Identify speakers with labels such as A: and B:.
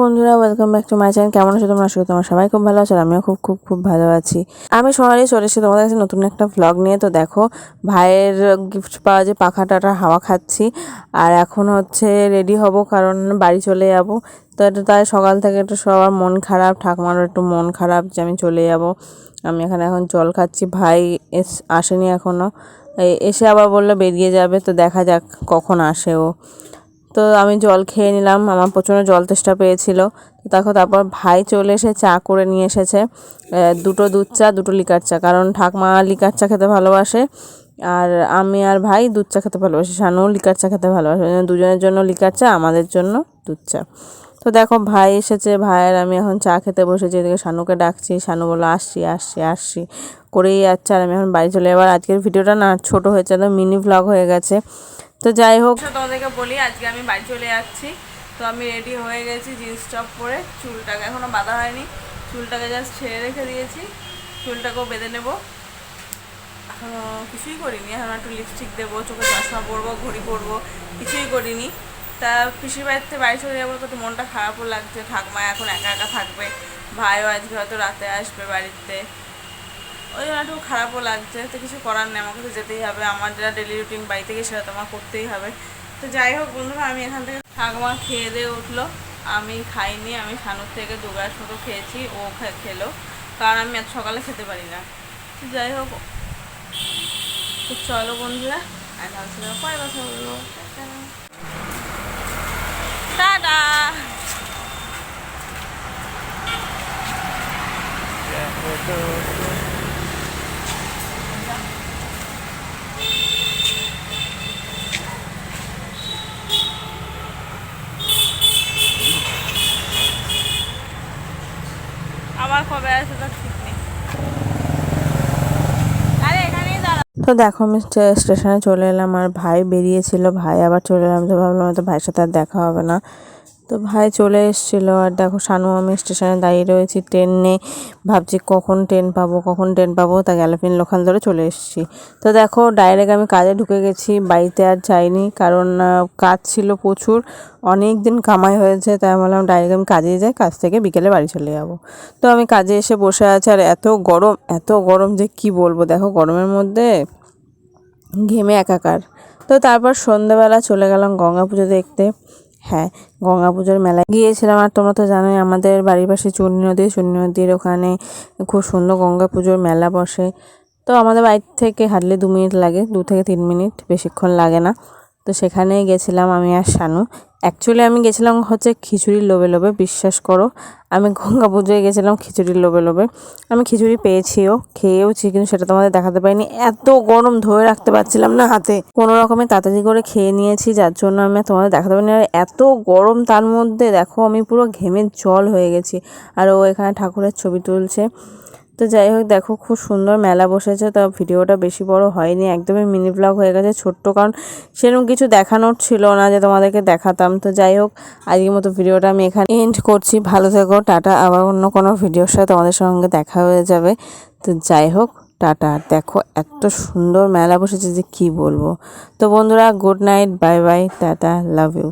A: বন্ধুরা welcome back to my channel কেমন আছো তোমরা? করি তোমার সবাই খুব ভালো আছো আমিও খুব খুব খুব ভালো আছি। আমি শহরে চলে এসেছি তোমাদের কাছে নতুন একটা ভ্লগ নিয়ে। তো দেখো, ভাইয়ের গিফট পাওয়া যে পাখা টাটা হাওয়া খাচ্ছি, আর এখন হচ্ছে রেডি হব, কারণ বাড়ি চলে যাব। তো এটা তাই সকাল থেকে একটু সবার মন খারাপ, ঠাকুমারও একটু মন খারাপ যে আমি চলে যাব। আমি এখানে এখন জল খাচ্ছি, ভাই এস, আসেনি এখনও এসে আবার বলল বেরিয়ে যাবে, তো দেখা যাক কখন আসে ও। তো আমি জল খেয়ে নিলাম। আমার প্রচণ্ড জল তেষ্টা পেয়েছিল। দেখো, তারপর ভাই চলে এসে চা করে নিয়ে এসেছে। দুটো দুধ চা, দুটো লিকার চা। কারণ ঠাকমা লিকার চা খেতে ভালোবাসে আর আমি আর ভাই দুধ চা খেতে ভালোবাসি। শানুও লিকার চা খেতে ভালোবাসে। দুজনের জন্য লিকার চা, আমাদের জন্য দুধ চা। তো দেখো, ভাই এসেছে। ভাইয়ের আমি এখন চা খেতে বসেছি। এদিকে শানুকে ডাকছি। শানু বলো আসছি আসছি আসছি। করেই যাচ্ছে আর আমি এখন বাড়ি চলে এবার আজকের ভিডিওটা না ছোট হয়েছে তো মিনি ভ্লগ হয়ে গেছে। তো যাই হোক। তোমাদেরকে বলি, আজকে আমি বাড়ি চলে যাচ্ছি। তো আমি রেডি হয়ে গেছি জিন্স টপ পরে, চুলটাকে এখনও বাঁধা হয়নি। চুলটাকে জাস্ট ছেড়ে রেখে দিয়েছি। চুলটাকেও বেঁধে নেব। এখনও কিছুই করিনি। এখন একটু লিপস্টিক দেবো, চোখে চশমা পরবো, ঘড়ি পরবো, কিছুই করিনি। তা পিসির বাড়িতে বাড়ি চলে যাব, তো মনটা খারাপও লাগছে। ঠাকমা এখন একা একা থাকবে। ভাইও আজকে হয়তো রাতে আসবে বাড়িতে। ওই একটু খারাপও লাগছে, তো কিছু করার নেই, আমাকে তো যেতেই হবে। আমার যেটা ডেলি রুটিন বাড়ি থেকে সেটা তো আমার করতেই হবে। তো যাই হোক বন্ধুরা, আমি এখান থেকে ঠাকুমা খেয়ে দিয়ে উঠল। আমি খাইনি, আমি সানুর থেকে দু মতো খেয়েছি, ও খেলো। কারণ আমি এত সকালে খেতে পারি না। তো যাই হোক, তো চলো বন্ধুরা আর পরে কথা বলব। টাটা! তো দেখো আমি স্টেশনে চলে এলাম আর ভাই বেরিয়েছিল। ভাই আবার চলে এলাম, তো ভাবলাম হয়তো ভাইয়ের সাথে আর দেখা হবে না। তো ভাই চলে এসেছিল আর দেখো শানু আমি স্টেশনে দাঁড়িয়ে রয়েছি ট্রেন নেই ভাবছি কখন ট্রেন পাবো, কখন ট্রেন পাবো, তা গ্যালাপিন লোকাল ধরে চলে এসেছি। তো দেখো ডাইরেক্ট আমি কাজে ঢুকে গেছি, বাড়িতে আর যাইনি, কারণ কাজ ছিল প্রচুর, অনেক দিন কামাই হয়েছে, তাই বললাম ডাইরেক্ট আমি কাজে যাই, কাজ থেকে বিকেলে বাড়ি চলে যাব। তো আমি কাজে এসে বসে আছি, আর এত গরম এত গরম যে কি বলব, দেখো গরমের মধ্যে ঘেমে একাকার। তো তারপর সন্ধ্যেবেলা চলে গেলাম গঙ্গা পুজো দেখতে। হ্যাঁ গঙ্গা পুজোর মেলায় গিয়েছিলাম আর তোমরা তো জানোই আমাদের বাড়ির পাশে চূর্ণী নদী। চূর্ণী নদীর ওখানে খুব সুন্দর গঙ্গা পুজোর মেলা বসে। তো আমাদের বাড়ি থেকে হাঁটলে দু মিনিট লাগে, দু থেকে তিন মিনিট বেশিক্ষণ লাগে না। তো সেখানেই গেছিলাম আমি আর শানু। অ্যাকচুয়ালি আমি গেছিলাম হচ্ছে খিচুড়ির লোভে লোভে, বিশ্বাস করো। আমি গঙ্গা পুজোয় গেছিলাম খিচুড়ির লোভে লোভে। আমি খিচুড়ি পেয়েছিও খেয়েওছি কিন্তু সেটা তোমাদের দেখাতে পারিনি। এত গরম ধরে রাখতে পারছিলাম না হাতে। কোনো রকমে তাড়াতাড়ি করে খেয়ে নিয়েছি, যার জন্য আমি তোমাদের দেখাতে পারিনি। আর এত গরম তার মধ্যে দেখো, আমি পুরো ঘেমে জল হয়ে গেছি। আর ও এখানে ঠাকুরের ছবি তুলছে। তো যাই হোক, দেখো খুব সুন্দর মেলা বসেছে। তো ভিডিওটা বেশি বড় হয়নি, একদমই মিনি ব্লগ হয়ে গেছে, ছোট্ট, কারণ সেরকম কিছু দেখানোর ছিল না যে তোমাদেরকে দেখাতাম। তো যাই হোক, আজকের মতো ভিডিওটা আমি এখানে এন্ড করছি। ভালো থেকো, টাটা। আবার অন্য কোনো ভিডিওর সাথে তোমাদের সঙ্গে দেখা হয়ে যাবে। তো যাই হোক, টাটা। দেখো এত সুন্দর মেলা বসেছে যে কি বলব। তো বন্ধুরা good night bye bye tata love you